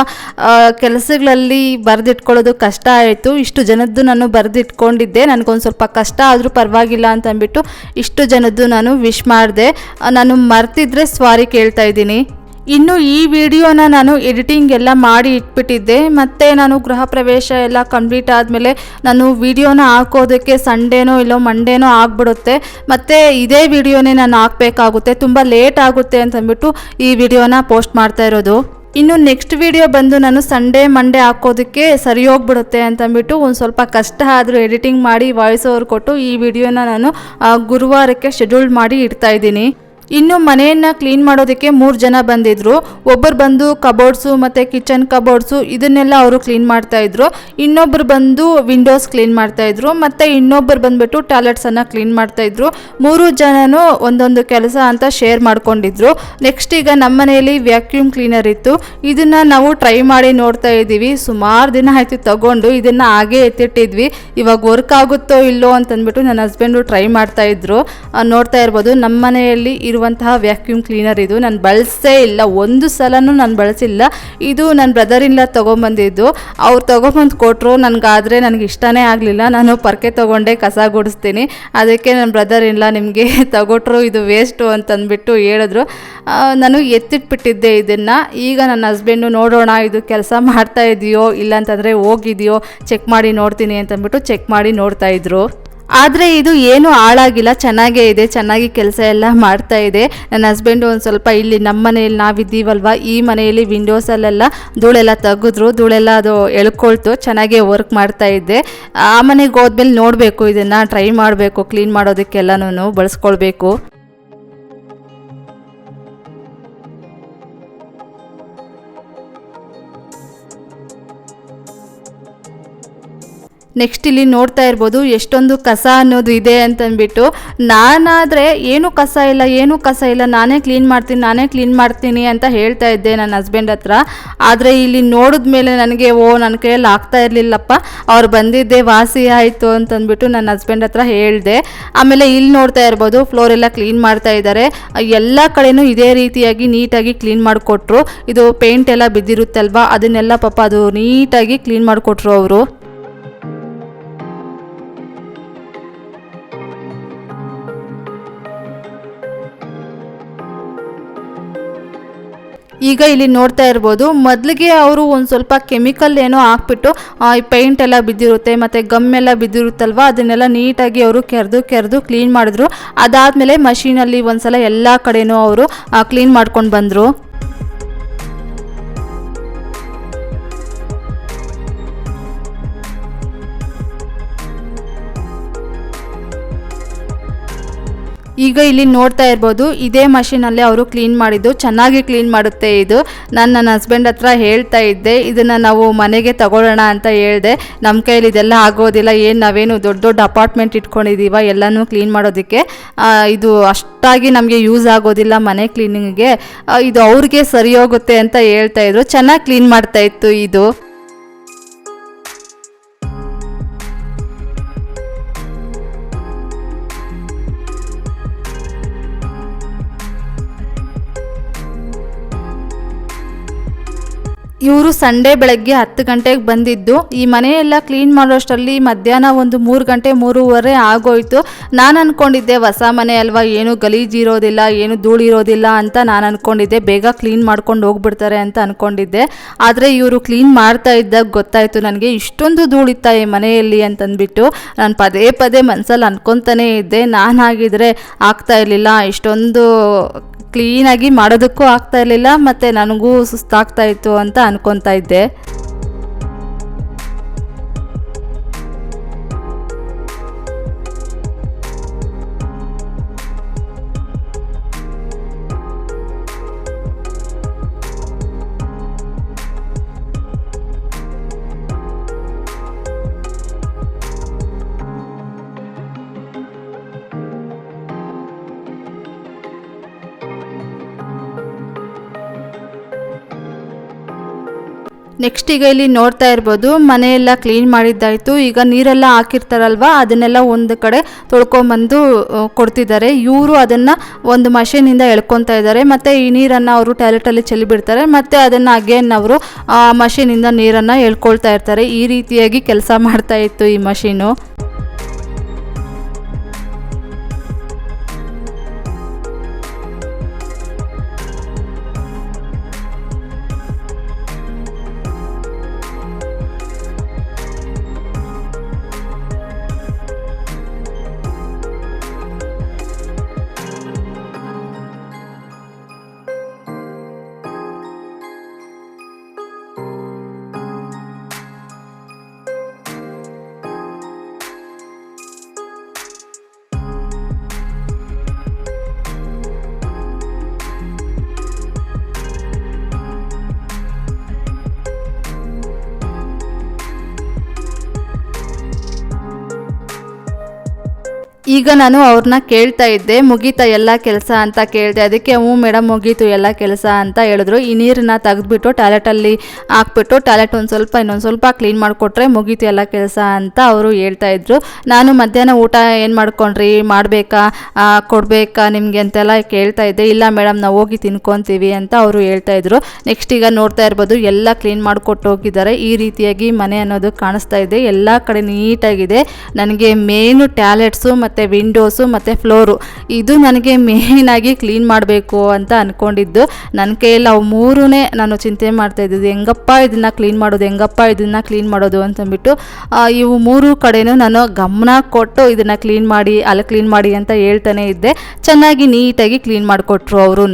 ಕೆಲಸಗಳಲ್ಲಿ ಬರೆದಿಟ್ಕೊಳ್ಳೋದು ಕಷ್ಟ ಆಯಿತು. ಇಷ್ಟು ಜನದ್ದು ನಾನು ಬರೆದಿಟ್ಕೊಂಡಿದ್ದೆ. ನನಗೊಂದು ಸ್ವಲ್ಪ ಕಷ್ಟ ಆದರೂ ಪರವಾಗಿಲ್ಲ ಅಂತ ಅಂದ್ಬಿಟ್ಟು ಇಷ್ಟು ಜನದ್ದು ನಾನು ವಿಶ್ ಮಾಡಿದೆ. ನಾನು ಮರ್ತಿದ್ರೆ ಸ್ವಾರಿ ಕೇಳ್ತಾ ಇದ್ದೀನಿ. ಇನ್ನು ಈ ವಿಡಿಯೋನ ನಾನು ಎಡಿಟಿಂಗ್ ಎಲ್ಲ ಮಾಡಿ ಇಟ್ಬಿಟ್ಟಿದ್ದೆ. ಮತ್ತು ನಾನು ಗೃಹ ಪ್ರವೇಶ ಎಲ್ಲ ಕಂಪ್ಲೀಟ್ ಆದಮೇಲೆ ನಾನು ವಿಡಿಯೋನ ಹಾಕೋದಕ್ಕೆ ಸಂಡೇನೋ ಇಲ್ಲೋ ಮಂಡೇನೋ ಆಗಿಬಿಡುತ್ತೆ. ಮತ್ತು ಇದೇ ವಿಡಿಯೋನೇ ನಾನು ಹಾಕಬೇಕಾಗುತ್ತೆ. ತುಂಬ ಲೇಟ್ ಆಗುತ್ತೆ ಅಂತಂದ್ಬಿಟ್ಟು ಈ ವಿಡಿಯೋನ ಪೋಸ್ಟ್ ಮಾಡ್ತಾ ಇರೋದು. ಇನ್ನು ನೆಕ್ಸ್ಟ್ ವಿಡಿಯೋ ಬಂದು ನಾನು ಸಂಡೇ, ಮಂಡೇ ಹಾಕೋದಕ್ಕೆ ಸರಿ ಹೋಗ್ಬಿಡುತ್ತೆ ಅಂತಂದ್ಬಿಟ್ಟು ಒಂದು ಸ್ವಲ್ಪ ಕಷ್ಟ ಆದರೂ ಎಡಿಟಿಂಗ್ ಮಾಡಿ ವಾಯ್ಸ್ ಓವರ್ ಕೊಟ್ಟು ಈ ವಿಡಿಯೋನ ನಾನು ಗುರುವಾರಕ್ಕೆ ಶೆಡ್ಯೂಲ್ ಮಾಡಿ ಇಡ್ತಾ ಇದ್ದೀನಿ. ಇನ್ನು ಮನೆಯನ್ನು ಕ್ಲೀನ್ ಮಾಡೋದಕ್ಕೆ ಮೂರು ಜನ ಬಂದಿದ್ರು. ಒಬ್ಬರು ಬಂದು ಕಬೋರ್ಡ್ಸು ಮತ್ತು ಕಿಚನ್ ಕಬೋರ್ಡ್ಸು ಇದನ್ನೆಲ್ಲ ಅವರು ಕ್ಲೀನ್ ಮಾಡ್ತಾ ಇದ್ರು. ಇನ್ನೊಬ್ಬರು ಬಂದು ವಿಂಡೋಸ್ ಕ್ಲೀನ್ ಮಾಡ್ತಾ ಇದ್ರು. ಮತ್ತು ಇನ್ನೊಬ್ಬರು ಬಂದ್ಬಿಟ್ಟು ಟಾಯ್ಲೆಟ್ಸನ್ನು ಕ್ಲೀನ್ ಮಾಡ್ತಾ ಇದ್ರು. ಮೂರು ಜನನು ಒಂದೊಂದು ಕೆಲಸ ಅಂತ ಶೇರ್ ಮಾಡ್ಕೊಂಡಿದ್ರು. ನೆಕ್ಸ್ಟ್ ಈಗ ನಮ್ಮ ಮನೆಯಲ್ಲಿ ವ್ಯಾಕ್ಯೂಮ್ ಕ್ಲೀನರ್ ಇತ್ತು. ಇದನ್ನು ನಾವು ಟ್ರೈ ಮಾಡಿ ನೋಡ್ತಾ ಇದ್ದೀವಿ. ಸುಮಾರು ದಿನ ಆಯ್ತು ತಗೊಂಡು ಇದನ್ನು ಹಾಗೆ ಎತ್ತಿಟ್ಟಿದ್ವಿ. ಇವಾಗ ವರ್ಕ್ ಆಗುತ್ತೋ ಇಲ್ಲೋ ಅಂತಂದ್ಬಿಟ್ಟು ನನ್ನ ಹಸ್ಬೆಂಡು ಟ್ರೈ ಮಾಡ್ತಾ ಇದ್ರು. ನೋಡ್ತಾ ಇರ್ಬೋದು. ನಮ್ಮ ಮನೆಯಲ್ಲಿ ಇರುವಂತಹ ವ್ಯಾಕ್ಯೂಮ್ ಕ್ಲೀನರ್ ಇದು. ನಾನು ಬಳಸೇ ಇಲ್ಲ. ಒಂದು ಸಲನೂ ನಾನು ಬಳಸಿಲ್ಲ. ಇದು ನನ್ನ ಬ್ರದರ್ ಇಲ್ಲ ತೊಗೊಂಬಂದಿದ್ದು. ಅವ್ರು ತೊಗೊಂಬಂದು ಕೊಟ್ಟರು ನನಗಾದರೆ ನನಗೆ ಇಷ್ಟನೇ ಆಗಲಿಲ್ಲ. ನಾನು ಪರ್ಕೆ ತೊಗೊಂಡೆ, ಕಸ ಗುಡಿಸ್ತೀನಿ. ಅದಕ್ಕೆ ನನ್ನ ಬ್ರದರ್ ಇಲ್ಲ ನಿಮಗೆ ತಗೊಟ್ರು. ಇದು ವೇಸ್ಟು ಅಂತಂದ್ಬಿಟ್ಟು ಹೇಳಿದ್ರು. ನಾನು ಎತ್ತಿಟ್ಬಿಟ್ಟಿದ್ದೆ ಇದನ್ನು. ಈಗ ನನ್ನ ಹಸ್ಬೆಂಡು ನೋಡೋಣ, ಇದು ಕೆಲಸ ಮಾಡ್ತಾ ಇದೆಯೋ, ಇಲ್ಲಾಂತಂದರೆ ಹೋಗಿದೆಯೋ ಚೆಕ್ ಮಾಡಿ ನೋಡ್ತೀನಿ ಅಂತಂದ್ಬಿಟ್ಟು ಚೆಕ್ ಮಾಡಿ ನೋಡ್ತಾ ಇದ್ರು. ಆದರೆ ಇದು ಏನೂ ಹಾಳಾಗಿಲ್ಲ, ಚೆನ್ನಾಗೇ ಇದೆ, ಚೆನ್ನಾಗಿ ಕೆಲಸ ಎಲ್ಲ ಮಾಡ್ತಾ ಇದೆ. ನನ್ನ ಹಸ್ಬೆಂಡು ಒಂದು ಸ್ವಲ್ಪ ಇಲ್ಲಿ ನಮ್ಮ ಮನೆಯಲ್ಲಿ ನಾವಿದ್ದೀವಲ್ವ, ಈ ಮನೆಯಲ್ಲಿ ವಿಂಡೋಸಲ್ಲೆಲ್ಲ ಧೂಳೆಲ್ಲ ತೆಗೆದ್ರು, ಧೂಳೆಲ್ಲ ಅದು ಎಳ್ಕೊಳ್ತು, ಚೆನ್ನಾಗೇ ವರ್ಕ್ ಮಾಡ್ತಾ ಇದ್ದೆ. ಆ ಮನೆಗೆ ಹೋದ್ಮೇಲೆ ನೋಡಬೇಕು, ಇದನ್ನು ಟ್ರೈ ಮಾಡಬೇಕು ಕ್ಲೀನ್ ಮಾಡೋದಕ್ಕೆಲ್ಲನೂ ಬಳಸ್ಕೊಳ್ಬೇಕು. ನೆಕ್ಸ್ಟ್ ಇಲ್ಲಿ ನೋಡ್ತಾ ಇರ್ಬೋದು ಎಷ್ಟೊಂದು ಕಸ ಅನ್ನೋದು ಇದೆ ಅಂತಂದ್ಬಿಟ್ಟು. ನಾನಾದರೆ ಏನು ಕಸ ಇಲ್ಲ, ಏನು ಕಸ ಇಲ್ಲ, ನಾನೇ ಕ್ಲೀನ್ ಮಾಡ್ತೀನಿ, ನಾನೇ ಕ್ಲೀನ್ ಮಾಡ್ತೀನಿ ಅಂತ ಹೇಳ್ತಾ ಇದ್ದೆ ನನ್ನ ಹಸ್ಬೆಂಡ್ ಹತ್ರ. ಆದರೆ ಇಲ್ಲಿ ನೋಡಿದ ಮೇಲೆ ನನಗೆ, ಓ, ನನ್ನ ಕೈಯಲ್ಲಿ ಆಗ್ತಾ ಇರಲಿಲ್ಲಪ್ಪ. ಅವ್ರು ಬಂದಿದ್ದೆ, ವಾಸಿ ಆಯಿತು ಅಂತಂದ್ಬಿಟ್ಟು ನನ್ನ ಹಸ್ಬೆಂಡ್ ಹತ್ರ ಹೇಳಿದೆ. ಆಮೇಲೆ ಇಲ್ಲಿ ನೋಡ್ತಾ ಇರ್ಬೋದು ಫ್ಲೋರ್ ಎಲ್ಲ ಕ್ಲೀನ್ ಮಾಡ್ತಾ ಇದ್ದಾರೆ. ಎಲ್ಲ ಕಡೆನೂ ಇದೇ ರೀತಿಯಾಗಿ ನೀಟಾಗಿ ಕ್ಲೀನ್ ಮಾಡಿಕೊಟ್ರು. ಇದು ಪೇಂಟ್ ಎಲ್ಲ ಬಿದ್ದಿರುತ್ತಲ್ವಾ, ಅದನ್ನೆಲ್ಲ ಪಾಪ ಅದು ನೀಟಾಗಿ ಕ್ಲೀನ್ ಮಾಡಿಕೊಟ್ರು ಅವರು. ಈಗ ಇಲ್ಲಿ ನೋಡ್ತಾ ಇರ್ಬೋದು, ಮೊದಲಿಗೆ ಅವರು ಒಂದು ಸ್ವಲ್ಪ ಕೆಮಿಕಲ್ ಏನೋ ಹಾಕ್ಬಿಟ್ಟು ಈ ಪೇಂಟ್ ಎಲ್ಲ ಬಿದ್ದಿರುತ್ತೆ, ಮತ್ತು ಗಮ್ ಎಲ್ಲ ಬಿದ್ದಿರುತ್ತಲ್ವ, ಅದನ್ನೆಲ್ಲ ನೀಟಾಗಿ ಅವರು ಕೆರೆದು ಕೆರೆದು ಕ್ಲೀನ್ ಮಾಡಿದ್ರು. ಅದಾದಮೇಲೆ ಮಷೀನಲ್ಲಿ ಒಂದು ಸಲ ಎಲ್ಲ ಕಡೆನೂ ಅವರು ಕ್ಲೀನ್ ಮಾಡ್ಕೊಂಡು ಬಂದರು. ಈಗ ಇಲ್ಲಿ ನೋಡ್ತಾ ಇರ್ಬೋದು, ಇದೇ ಮಷಿನಲ್ಲಿ ಅವರು ಕ್ಲೀನ್ ಮಾಡಿದ್ದು, ಚೆನ್ನಾಗಿ ಕ್ಲೀನ್ ಮಾಡುತ್ತೆ ಇದು. ನಾನು ನನ್ನ ಹಸ್ಬೆಂಡ್ ಹತ್ರ ಹೇಳ್ತಾ ಇದ್ದೆ, ಇದನ್ನು ನಾವು ಮನೆಗೆ ತಗೊಳ್ಳೋಣ ಅಂತ ಹೇಳಿದೆ. ನಮ್ಮ ಕೈಯಲ್ಲಿ ಇದೆಲ್ಲ ಆಗೋದಿಲ್ಲ, ಏನು ನಾವೇನು ದೊಡ್ಡ ದೊಡ್ಡ ಅಪಾರ್ಟ್ಮೆಂಟ್ ಇಟ್ಕೊಂಡಿದ್ದೀವ ಎಲ್ಲನೂ ಕ್ಲೀನ್ ಮಾಡೋದಕ್ಕೆ. ಇದು ಅಷ್ಟಾಗಿ ನಮಗೆ ಯೂಸ್ ಆಗೋದಿಲ್ಲ ಮನೆ ಕ್ಲೀನಿಂಗ್ಗೆ ಇದು ಅವ್ರಿಗೆ ಸರಿ ಹೋಗುತ್ತೆ ಅಂತ ಹೇಳ್ತಾ ಇದ್ರು. ಚೆನ್ನಾಗಿ ಕ್ಲೀನ್ ಮಾಡ್ತಾ ಇತ್ತು ಇದು. ಇವರು ಸಂಡೇ ಬೆಳಗ್ಗೆ ಹತ್ತು ಗಂಟೆಗೆ ಬಂದಿದ್ದು, ಈ ಮನೆಯೆಲ್ಲ ಕ್ಲೀನ್ ಮಾಡೋಷ್ಟರಲ್ಲಿ ಮಧ್ಯಾಹ್ನ ಒಂದು ಮೂರು ಗಂಟೆ ಮೂರುವರೆ ಆಗೋಯ್ತು. ನಾನು ಅಂದ್ಕೊಂಡಿದ್ದೆ ಹೊಸ ಮನೆ ಅಲ್ವಾ, ಏನು ಗಲೀಜಿರೋದಿಲ್ಲ ಏನು ಧೂಳಿರೋದಿಲ್ಲ ಅಂತ ನಾನು ಅಂದ್ಕೊಂಡಿದ್ದೆ ಬೇಗ ಕ್ಲೀನ್ ಮಾಡ್ಕೊಂಡು ಹೋಗ್ಬಿಡ್ತಾರೆ ಅಂತ ಅಂದ್ಕೊಂಡಿದ್ದೆ ಆದರೆ ಇವರು ಕ್ಲೀನ್ ಮಾಡ್ತಾ ಇದ್ದಾಗ ಗೊತ್ತಾಯಿತು ನನಗೆ ಇಷ್ಟೊಂದು ಧೂಳಿತ್ತ ಈ ಮನೆಯಲ್ಲಿ ಅಂತಂದ್ಬಿಟ್ಟು. ನಾನು ಪದೇ ಪದೇ ಮನಸ್ಸಲ್ಲಿ ಅಂದ್ಕೊತಾನೇ ಇದ್ದೆ. ನಾನಾಗಿದ್ದರೆ ಆಗ್ತಾ ಇರಲಿಲ್ಲ. ಇಷ್ಟೊಂದು ಕ್ಲೀನಾಗಿ ಮಾಡೋದಕ್ಕೂ ಆಗ್ತಾ ಇರಲಿಲ್ಲ, ಮತ್ತು ನನಗೂ ಸುಸ್ತಾಗ್ತಾ ಇತ್ತು ಅಂತ ಅನ್ಕೊತಾ ಇದ್ದೆ. ನೆಕ್ಸ್ಟ್ ಈಗ ಇಲ್ಲಿ ನೋಡ್ತಾ ಇರ್ಬೋದು ಮನೆಯೆಲ್ಲ ಕ್ಲೀನ್ ಮಾಡಿದ್ದಾಯಿತು. ಈಗ ನೀರೆಲ್ಲ ಹಾಕಿರ್ತಾರಲ್ವ, ಅದನ್ನೆಲ್ಲ ಒಂದು ಕಡೆ ತೊಳ್ಕೊಂಬಂದು ಕೊಡ್ತಿದ್ದಾರೆ. ಇವರು ಅದನ್ನು ಒಂದು ಮಷೀನಿಂದ ಎಳ್ಕೊತಾ ಇದ್ದಾರೆ. ಮತ್ತು ಈ ನೀರನ್ನು ಅವರು ಟಾಯ್ಲೆಟಲ್ಲಿ ಚೆಲ್ಲಿಬಿಡ್ತಾರೆ. ಮತ್ತು ಅದನ್ನು ಅಗೇನ್ ಅವರು ಮಷೀನಿಂದ ನೀರನ್ನು ಎಳ್ಕೊಳ್ತಾ ಇರ್ತಾರೆ. ಈ ರೀತಿಯಾಗಿ ಕೆಲಸ ಮಾಡ್ತಾ ಇತ್ತು ಈ ಮಷೀನು. ಈಗ ನಾನು ಅವ್ರನ್ನ ಕೇಳ್ತಾ ಇದ್ದೆ, ಮುಗೀತಾ ಎಲ್ಲ ಕೆಲಸ ಅಂತ ಕೇಳಿದೆ, ಅದಕ್ಕೆ ಹ್ಞೂ ಮೇಡಮ್ ಮುಗೀತು ಎಲ್ಲ ಕೆಲಸ ಅಂತ ಹೇಳಿದ್ರು. ಈ ನೀರನ್ನ ತೆಗೆದ್ಬಿಟ್ಟು ಟಾಯ್ಲೆಟಲ್ಲಿ ಹಾಕ್ಬಿಟ್ಟು ಟಾಯ್ಲೆಟ್ ಒಂದು ಸ್ವಲ್ಪ ಇನ್ನೊಂದು ಸ್ವಲ್ಪ ಕ್ಲೀನ್ ಮಾಡಿಕೊಟ್ರೆ ಮುಗೀತು ಎಲ್ಲ ಕೆಲಸ ಅಂತ ಅವರು ಹೇಳ್ತಾ ಇದ್ರು. ನಾನು ಮಧ್ಯಾಹ್ನ ಊಟ ಏನು ಮಾಡ್ಕೊಂಡ್ರಿ, ಮಾಡಬೇಕಾ ಕೊಡಬೇಕಾ ನಿಮಗೆ ಅಂತೆಲ್ಲ ಕೇಳ್ತಾ ಇದ್ದೆ. ಇಲ್ಲ ಮೇಡಮ್ ನಾವು ಹೋಗಿ ತಿನ್ಕೊತೀವಿ ಅಂತ ಅವರು ಹೇಳ್ತಾ ಇದ್ರು. ನೆಕ್ಸ್ಟ್ ಈಗ ನೋಡ್ತಾ ಇರ್ಬೋದು, ಎಲ್ಲ ಕ್ಲೀನ್ ಮಾಡಿಕೊಟ್ಟು ಹೋಗಿದ್ದಾರೆ ಈ ರೀತಿಯಾಗಿ ಮನೆ ಅನ್ನೋದು ಕಾಣಿಸ್ತಾ ಇದೆ. ಎಲ್ಲ ಕಡೆ ನೀಟಾಗಿದೆ. ನನಗೆ ಮೇನು ಟ್ಯಾಲೆಟ್ಸು ಮತ್ತು ವಿಂಡೋಸು ಮತ್ತು ಫ್ಲೋರು ಇದು ನನಗೆ ಮೇಯ್ನಾಗಿ ಕ್ಲೀನ್ ಮಾಡಬೇಕು ಅಂತ ಅಂದ್ಕೊಂಡಿದ್ದು ನನ್ನ ಕೈಯಲ್ಲಿ ಅವು ಮೂರೂ ನಾನು ಚಿಂತೆ ಮಾಡ್ತಾ ಇದ್ದಿದ್ದು. ಹೆಂಗಪ್ಪ ಇದನ್ನು ಕ್ಲೀನ್ ಮಾಡೋದು, ಹೆಂಗಪ್ಪ ಇದನ್ನು ಕ್ಲೀನ್ ಮಾಡೋದು ಅಂತಂದ್ಬಿಟ್ಟು ಇವು ಮೂರು ಕಡೆನೂ ನಾನು ಗಮನ ಕೊಟ್ಟು ಇದನ್ನು ಕ್ಲೀನ್ ಮಾಡಿ ಅಲ್ಲಿ ಕ್ಲೀನ್ ಮಾಡಿ ಅಂತ ಹೇಳ್ತಾನೆ ಇದ್ದೆ. ಚೆನ್ನಾಗಿ ನೀಟಾಗಿ ಕ್ಲೀನ್ ಮಾಡಿಕೊಟ್ರು ಅವರು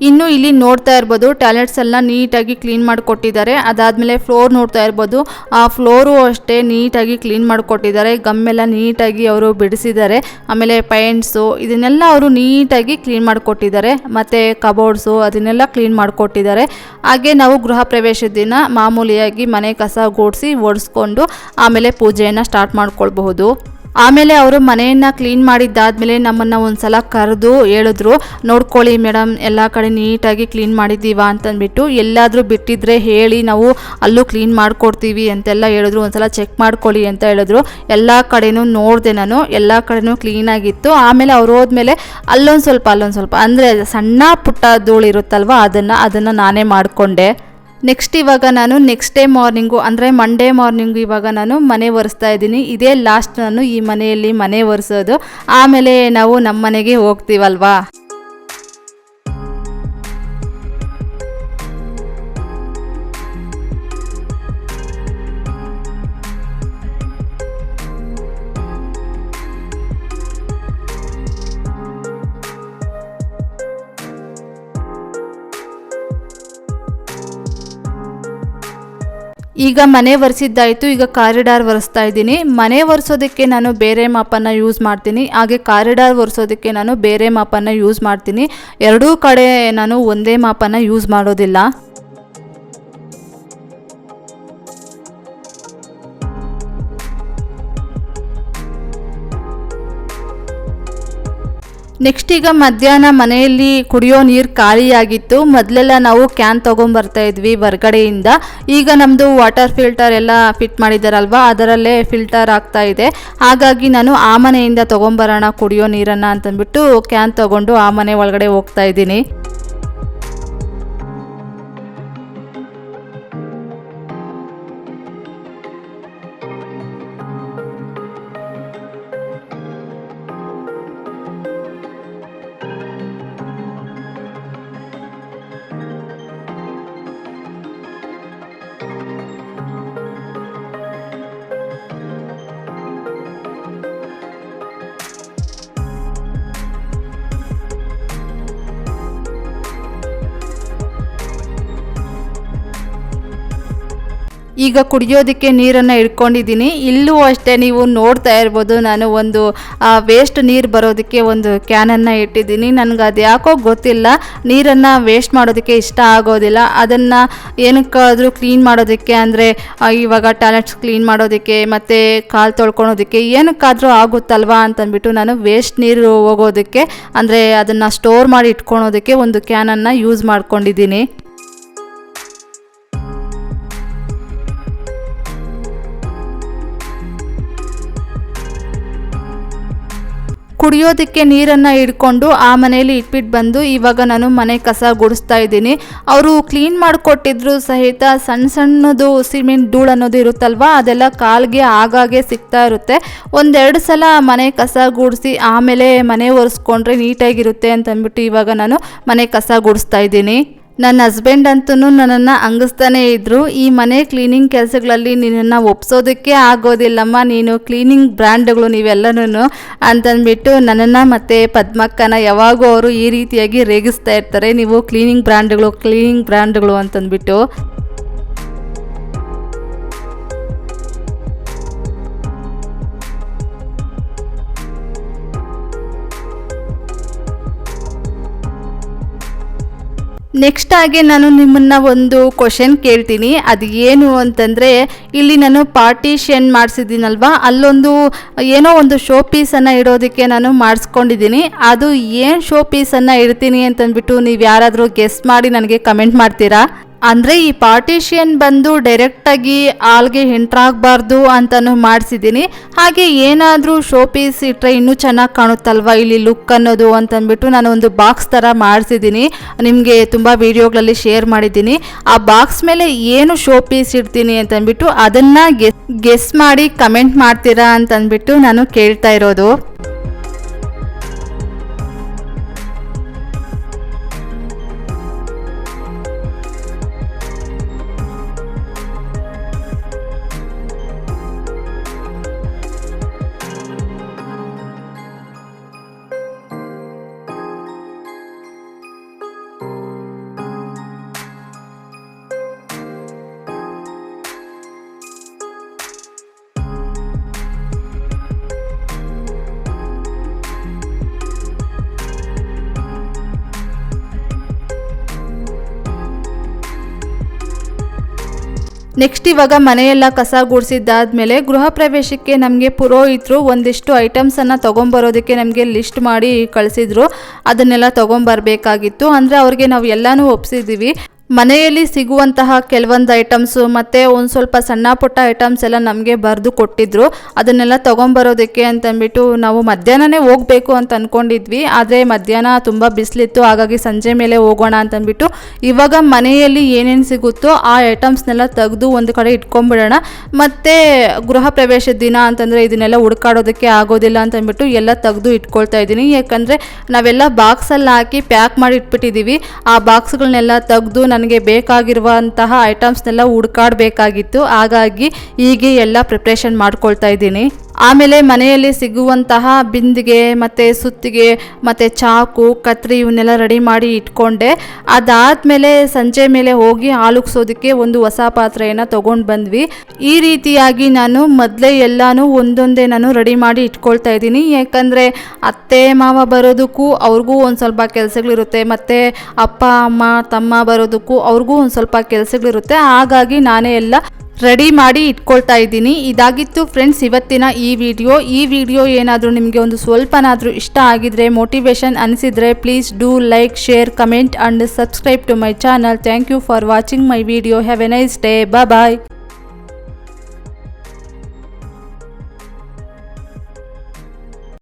ಇನ್ನು ಇಲ್ಲಿ ನೋಡ್ತಾ ಇರ್ಬೋದು ಟಾಯ್ಲೆಟ್ಸ್ ಎಲ್ಲ ನೀಟಾಗಿ ಕ್ಲೀನ್ ಮಾಡಿಕೊಟ್ಟಿದ್ದಾರೆ. ಅದಾದಮೇಲೆ ಫ್ಲೋರ್ ನೋಡ್ತಾ ಇರ್ಬೋದು. ಆ ಫ್ಲೋರು ಅಷ್ಟೇ ನೀಟಾಗಿ ಕ್ಲೀನ್ ಮಾಡಿಕೊಟ್ಟಿದ್ದಾರೆ. ಗಮ್ಮೆಲ್ಲ ನೀಟಾಗಿ ಅವರು ಬಿಡಿಸಿದ್ದಾರೆ. ಆಮೇಲೆ ಪೈಂಟ್ಸು ಇದನ್ನೆಲ್ಲ ಅವರು ನೀಟಾಗಿ ಕ್ಲೀನ್ ಮಾಡಿಕೊಟ್ಟಿದ್ದಾರೆ. ಮತ್ತು ಕಬೋರ್ಡ್ಸು ಅದನ್ನೆಲ್ಲ ಕ್ಲೀನ್ ಮಾಡಿಕೊಟ್ಟಿದ್ದಾರೆ. ಹಾಗೆ ನಾವು ಗೃಹ ಪ್ರವೇಶ ದಿನ ಮಾಮೂಲಿಯಾಗಿ ಮನೆ ಕಸ ಗೂಡಿಸಿ ಓಡಿಸ್ಕೊಂಡು ಆಮೇಲೆ ಪೂಜೆಯನ್ನು ಸ್ಟಾರ್ಟ್ ಮಾಡ್ಕೊಳ್ಬಹುದು. ಆಮೇಲೆ ಅವರು ಮನೆಯನ್ನು ಕ್ಲೀನ್ ಮಾಡಿದ್ದಾದಮೇಲೆ ನಮ್ಮನ್ನು ಒಂದು ಸಲ ಕರೆದು ಹೇಳಿದ್ರು, ನೋಡ್ಕೊಳ್ಳಿ ಮೇಡಮ್ ಎಲ್ಲ ಕಡೆ ನೀಟಾಗಿ ಕ್ಲೀನ್ ಮಾಡಿದ್ದೀವ? ಅಂತಂದ್ಬಿಟ್ಟು ಎಲ್ಲಾದರೂ ಬಿಟ್ಟಿದ್ರೆ ಹೇಳಿ ನಾವು ಅಲ್ಲೂ ಕ್ಲೀನ್ ಮಾಡಿಕೊಡ್ತೀವಿ ಅಂತೆಲ್ಲ ಹೇಳಿದ್ರು. ಒಂದು ಸಲ ಚೆಕ್ ಮಾಡ್ಕೊಳ್ಳಿ ಅಂತ ಹೇಳಿದ್ರು. ಎಲ್ಲ ಕಡೆನೂ ನೋಡಿದೆ ನಾನು, ಎಲ್ಲ ಕಡೆನೂ ಕ್ಲೀನಾಗಿತ್ತು ಆಮೇಲೆ ಅವ್ರು ಹೋದ್ಮೇಲೆ ಅಲ್ಲೊಂದು ಸ್ವಲ್ಪ ಅಲ್ಲೊಂದು ಸ್ವಲ್ಪ, ಅಂದರೆ ಸಣ್ಣ ಪುಟ್ಟ ಧೂಳು ಇರುತ್ತಲ್ವ ಅದನ್ನು ಅದನ್ನು ನಾನೇ ಮಾಡಿಕೊಂಡೆ. ನೆಕ್ಸ್ಟ್ ಇವಾಗ ನಾನು ನೆಕ್ಸ್ಟ್ ಡೇ ಮಾರ್ನಿಂಗು ಅಂದರೆ ಮಂಡೇ ಮಾರ್ನಿಂಗು ಇವಾಗ ನಾನು ಮನೆ ಒರೆಸ್ತಾ ಇದ್ದೀನಿ. ಇದೇ ಲಾಸ್ಟ್ ನಾನು ಈ ಮನೆಯಲ್ಲಿ ಮನೆ ಒರೆಸೋದು. ಆಮೇಲೆ ನಾವು ನಮ್ಮ ಮನೆಗೆ ಹೋಗ್ತೀವಲ್ವಾ? ಈಗ ಮನೆ ಒರೆಸಿದ್ದಾಯಿತು, ಈಗ ಕಾರಿಡಾರ್ ಒರೆಸ್ತಾ ಇದ್ದೀನಿ. ಮನೆ ಒರೆಸೋದಕ್ಕೆ ನಾನು ಬೇರೆ ಮಾಪನ್ನು ಯೂಸ್ ಮಾಡ್ತೀನಿ. ಹಾಗೆ ಕಾರಿಡಾರ್ ಒರೆಸೋದಕ್ಕೆ ನಾನು ಬೇರೆ ಮಾಪನ್ನು ಯೂಸ್ ಮಾಡ್ತೀನಿ. ಎರಡೂ ಕಡೆ ನಾನು ಒಂದೇ ಮಾಪನ್ನು ಯೂಸ್ ಮಾಡೋದಿಲ್ಲ. ನೆಕ್ಸ್ಟ್ ಈಗ ಮಧ್ಯಾಹ್ನ ಮನೆಯಲ್ಲಿ ಕುಡಿಯೋ ನೀರು ಖಾಲಿಯಾಗಿತ್ತು. ಮೊದಲೆಲ್ಲ ನಾವು ಕ್ಯಾನ್ ತೊಗೊಂಬರ್ತಾ ಇದ್ವಿ ಹೊರ್ಗಡೆಯಿಂದ. ಈಗ ನಮ್ಮದು ವಾಟರ್ ಫಿಲ್ಟರ್ ಎಲ್ಲ ಫಿಟ್ ಮಾಡಿದ್ದಾರಲ್ವ ಅದರಲ್ಲೇ ಫಿಲ್ಟರ್ ಆಗ್ತಾ ಇದೆ. ಹಾಗಾಗಿ ನಾನು ಆ ಮನೆಯಿಂದ ತೊಗೊಂಬರೋಣ ಕುಡಿಯೋ ನೀರನ್ನು ಅಂತಂದ್ಬಿಟ್ಟು ಕ್ಯಾನ್ ತೊಗೊಂಡು ಆ ಮನೆ ಒಳಗಡೆ ಹೋಗ್ತಾ ಇದ್ದೀನಿ. ಈಗ ಕುಡಿಯೋದಕ್ಕೆ ನೀರನ್ನು ಇಟ್ಕೊಂಡಿದ್ದೀನಿ ಇಲ್ಲೂ ಅಷ್ಟೇ ನೀವು ನೋಡ್ತಾ ಇರ್ಬೋದು, ನಾನು ಒಂದು ವೇಸ್ಟ್ ನೀರು ಬರೋದಕ್ಕೆ ಒಂದು ಕ್ಯಾನನ್ನು ಇಟ್ಟಿದ್ದೀನಿ. ನನಗೆ ಅದು ಯಾಕೋ ಗೊತ್ತಿಲ್ಲ. ನೀರನ್ನು ವೇಸ್ಟ್ ಮಾಡೋದಕ್ಕೆ ಇಷ್ಟ ಆಗೋದಿಲ್ಲ. ಅದನ್ನು ಏನಕ್ಕಾದರೂ ಕ್ಲೀನ್ ಮಾಡೋದಕ್ಕೆ ಅಂದರೆ ಇವಾಗ ಟಾಯ್ಲೆಟ್ಸ್ ಕ್ಲೀನ್ ಮಾಡೋದಕ್ಕೆ ಮತ್ತು ಕಾಲು ತೊಳ್ಕೊಳೋದಕ್ಕೆ ಏನಕ್ಕಾದರೂ ಆಗುತ್ತಲ್ವಾ ಅಂತಂದ್ಬಿಟ್ಟು ನಾನು ವೇಸ್ಟ್ ನೀರು ಹೋಗೋದಕ್ಕೆ, ಅಂದರೆ ಅದನ್ನು ಸ್ಟೋರ್ ಮಾಡಿ ಇಟ್ಕೊಳೋದಕ್ಕೆ ಒಂದು ಕ್ಯಾನನ್ನು ಯೂಸ್ ಮಾಡ್ಕೊಂಡಿದ್ದೀನಿ. ಕುಡಿಯೋದಕ್ಕೆ ನೀರನ್ನು ಹಿಡ್ಕೊಂಡು ಆ ಮನೆಯಲ್ಲಿ ಇಟ್ಬಿಟ್ಟು ಬಂದು ಇವಾಗ ನಾನು ಮನೆ ಕಸ ಗುಡಿಸ್ತಾ ಇದ್ದೀನಿ. ಅವರು ಕ್ಲೀನ್ ಮಾಡಿಕೊಟ್ಟಿದ್ರು ಸಹಿತ ಸಣ್ಣ ಸಣ್ಣದು ಸಿಮೆಂಟ್ ಧೂಳು ಅನ್ನೋದು ಇರುತ್ತಲ್ವ? ಅದೆಲ್ಲ ಕಾಲಿಗೆ ಆಗಾಗೆ ಸಿಗ್ತಾ ಇರುತ್ತೆ. ಒಂದೆರಡು ಸಲ ಮನೆ ಕಸ ಗುಡಿಸಿ ಆಮೇಲೆ ಮನೆ ಒರೆಸ್ಕೊಂಡ್ರೆ ನೀಟಾಗಿರುತ್ತೆ ಅಂತಂದ್ಬಿಟ್ಟು ಇವಾಗ ನಾನು ಮನೆ ಕಸ ಗುಡಿಸ್ತಾ ಇದ್ದೀನಿ. ನನ್ನ ಹಸ್ಬೆಂಡ್ ಅಂತೂ ನನ್ನನ್ನು ಅಂಗಿಸ್ತಾನೆ ಇದ್ದರು ಈ ಮನೆ ಕ್ಲೀನಿಂಗ್ ಕೆಲಸಗಳಲ್ಲಿ ನಿನ್ನನ್ನು ಒಪ್ಸೋದಕ್ಕೆ ಆಗೋದಿಲ್ಲಮ್ಮ. ನೀನು ಕ್ಲೀನಿಂಗ್ ಬ್ರ್ಯಾಂಡ್ಗಳು ನೀವೆಲ್ಲನೂ ಅಂತಂದ್ಬಿಟ್ಟು ನನ್ನನ್ನು ಮತ್ತು ಪದ್ಮಕ್ಕನ ಯಾವಾಗೂ ಅವರು ಈ ರೀತಿಯಾಗಿ ರೇಗಿಸ್ತಾ ಇರ್ತಾರೆ. ನೀವು ಕ್ಲೀನಿಂಗ್ ಬ್ರ್ಯಾಂಡ್ಗಳು ಕ್ಲೀನಿಂಗ್ ಬ್ರ್ಯಾಂಡ್ಗಳು ಅಂತಂದ್ಬಿಟ್ಟು. ನೆಕ್ಸ್ಟ್ ಆಗಿ ನಾನು ನಿಮ್ಮನ್ನ ಒಂದು ಕ್ವಶನ್ ಕೇಳ್ತೀನಿ. ಅದು ಏನು ಅಂತಂದರೆ, ಇಲ್ಲಿ ನಾನು ಪಾರ್ಟಿಷನ್ ಮಾಡಿಸಿದ್ದೀನಲ್ವಾ? ಅಲ್ಲೊಂದು, ಏನೋ ಒಂದು ಶೋ ಪೀಸನ್ನು ಇಡೋದಕ್ಕೆ ನಾನು ಮಾಡಿಸ್ಕೊಂಡಿದ್ದೀನಿ. ಅದು ಏನು ಶೋ ಪೀಸನ್ನು ಇಡ್ತೀನಿ ಅಂತಂದ್ಬಿಟ್ಟು ನೀವು ಯಾರಾದರೂ ಗೆಸ್ಟ್ ಮಾಡಿ ನನಗೆ ಕಮೆಂಟ್ ಮಾಡ್ತೀರಾ? ಅಂದರೆ ಈ ಪಾರ್ಟಿಷಿಯನ್ ಬಂದು ಡೈರೆಕ್ಟಾಗಿ ಆಲ್ಗೆ ಎಂಟ್ರಾಗಬಾರ್ದು ಅಂತಲೂ ಮಾಡಿಸಿದ್ದೀನಿ. ಹಾಗೆ ಏನಾದರೂ ಶೋ ಪೀಸ್ ಇಟ್ಟರೆ ಇನ್ನೂ ಚೆನ್ನಾಗಿ ಕಾಣುತ್ತಲ್ವ ಇಲ್ಲಿ ಲುಕ್ ಅನ್ನೋದು ಅಂತಂದ್ಬಿಟ್ಟು ನಾನು ಒಂದು ಬಾಕ್ಸ್ ಥರ ಮಾಡಿಸಿದ್ದೀನಿ. ನಿಮಗೆ ತುಂಬ ವೀಡಿಯೋಗಳಲ್ಲಿ ಶೇರ್ ಮಾಡಿದ್ದೀನಿ. ಆ ಬಾಕ್ಸ್ ಮೇಲೆ ಏನು ಶೋ ಪೀಸ್ ಇಡ್ತೀನಿ ಅಂತಂದ್ಬಿಟ್ಟು ಅದನ್ನು ಗೆಸ್ ಗೆಸ್ ಮಾಡಿ ಕಮೆಂಟ್ ಮಾಡ್ತೀರಾ ಅಂತಂದ್ಬಿಟ್ಟು ನಾನು ಕೇಳ್ತಾ ಇರೋದು. ನೆಕ್ಸ್ಟ್ ಇವಾಗ ಮನೆಯೆಲ್ಲ ಕಸ ಗುಡಿಸಿದ್ದಾದ್ಮೇಲೆ ಗೃಹ ಪ್ರವೇಶಕ್ಕೆ ನಮಗೆ ಪುರೋಹಿತರು ಒಂದಿಷ್ಟು ಐಟಮ್ಸನ್ನು ತೊಗೊಂಬರೋದಕ್ಕೆ ನಮಗೆ ಲಿಸ್ಟ್ ಮಾಡಿ ಕಳಿಸಿದ್ರು. ಅದನ್ನೆಲ್ಲ ತೊಗೊಂಬರ್ಬೇಕಾಗಿತ್ತು. ಅಂದರೆ ಅವ್ರಿಗೆ ನಾವು ಎಲ್ಲನೂ ಒಪ್ಸಿದ್ದೀವಿ ಮನೆಯಲ್ಲಿ ಸಿಗುವಂತಹ ಕೆಲವೊಂದು ಐಟಮ್ಸು ಮತ್ತು ಒಂದು ಸ್ವಲ್ಪ ಸಣ್ಣ ಪುಟ್ಟ ಐಟಮ್ಸ್ ಎಲ್ಲ ನಮಗೆ ಬರೆದು ಕೊಟ್ಟಿದ್ರು. ಅದನ್ನೆಲ್ಲ ತೊಗೊಂಬರೋದಕ್ಕೆ ಅಂತಂದ್ಬಿಟ್ಟು ನಾವು ಮಧ್ಯಾಹ್ನನೇ ಹೋಗಬೇಕು ಅಂತ ಅಂದ್ಕೊಂಡಿದ್ವಿ ಆದರೆ ಮಧ್ಯಾಹ್ನ ತುಂಬ ಬಿಸಿಲಿತ್ತು, ಹಾಗಾಗಿ ಸಂಜೆ ಮೇಲೆ ಹೋಗೋಣ ಅಂತಂದ್ಬಿಟ್ಟು ಇವಾಗ ಮನೆಯಲ್ಲಿ ಏನೇನು ಸಿಗುತ್ತೋ ಆ ಐಟಮ್ಸ್ನೆಲ್ಲ ತೆಗೆದು ಒಂದು ಕಡೆ ಇಟ್ಕೊಂಬಿಡೋಣ ಮತ್ತು ಗೃಹ ಪ್ರವೇಶ ದಿನ ಅಂತಂದರೆ ಇದನ್ನೆಲ್ಲ ಹುಡ್ಕಾಡೋದಕ್ಕೆ ಆಗೋದಿಲ್ಲ ಅಂತಂದ್ಬಿಟ್ಟು ಎಲ್ಲ ತೆಗೆದು ಇಟ್ಕೊಳ್ತಾ ಇದ್ದೀನಿ. ಯಾಕಂದರೆ ನಾವೆಲ್ಲ ಬಾಕ್ಸಲ್ಲಿ ಹಾಕಿ ಪ್ಯಾಕ್ ಮಾಡಿ ಇಟ್ಬಿಟ್ಟಿದ್ದೀವಿ ಆ ಬಾಕ್ಸ್ಗಳನ್ನೆಲ್ಲ ತೆಗೆದು ನನಗೆ ಬೇಕಾಗಿರುವಂತಹ ಐಟಮ್ಸ್ನೆಲ್ಲ ಹುಡ್ಕಾಡಬೇಕಾಗಿತ್ತು. ಹಾಗಾಗಿ ಹೀಗೆ ಎಲ್ಲ ಪ್ರಿಪ್ರೇಷನ್ ಮಾಡ್ಕೊಳ್ತಾ ಇದ್ದೀನಿ. ಆಮೇಲೆ ಮನೆಯಲ್ಲಿ ಸಿಗುವಂತಹ ಬಿಂದಿಗೆ ಮತ್ತು ಸುತ್ತಿಗೆ ಮತ್ತು ಚಾಕು, ಕತ್ರಿ ಇವನ್ನೆಲ್ಲ ರೆಡಿ ಮಾಡಿ ಇಟ್ಕೊಂಡೆ. ಅದಾದಮೇಲೆ ಸಂಜೆ ಮೇಲೆ ಹೋಗಿ ಹಾಲುಗ್ಸೋದಕ್ಕೆ ಒಂದು ಹೊಸ ಪಾತ್ರೆಯನ್ನು ತೊಗೊಂಡು ಬಂದ್ವಿ. ಈ ರೀತಿಯಾಗಿ ನಾನು ಮೊದಲೇ ಎಲ್ಲನೂ ಒಂದೊಂದೇ ನಾನು ರೆಡಿ ಮಾಡಿ ಇಟ್ಕೊಳ್ತಾ ಇದ್ದೀನಿ. ಯಾಕಂದರೆ ಅತ್ತೆ, ಮಾವ ಬರೋದಕ್ಕೂ ಅವ್ರಿಗೂ ಒಂದು ಸ್ವಲ್ಪ ಕೆಲಸಗಳಿರುತ್ತೆ. ಮತ್ತು ಅಪ್ಪ, ಅಮ್ಮ, ತಮ್ಮ ಬರೋದಕ್ಕೂ ಅವ್ರಿಗೂ ಒಂದು ಸ್ವಲ್ಪ ಕೆಲಸಗಳಿರುತ್ತೆ. ಹಾಗಾಗಿ ನಾನೇ ಎಲ್ಲ ರೆಡಿ ಮಾಡಿ ಇಟ್ಕೊಳ್ತಾ ಇದ್ದೀನಿ. ಇದಾಗಿತ್ತು ಫ್ರೆಂಡ್ಸ್, ಇವತ್ತಿನ ಈ ವಿಡಿಯೋ. ಈ ವಿಡಿಯೋ ಏನಾದರೂ ನಿಮಗೆ ಒಂದು ಸ್ವಲ್ಪನಾದರೂ ಇಷ್ಟ ಆಗಿದ್ರೆ motivation ಅನಿಸಿದರೆ please do like share comment and subscribe to my channel thank you for watching my video have a nice day bye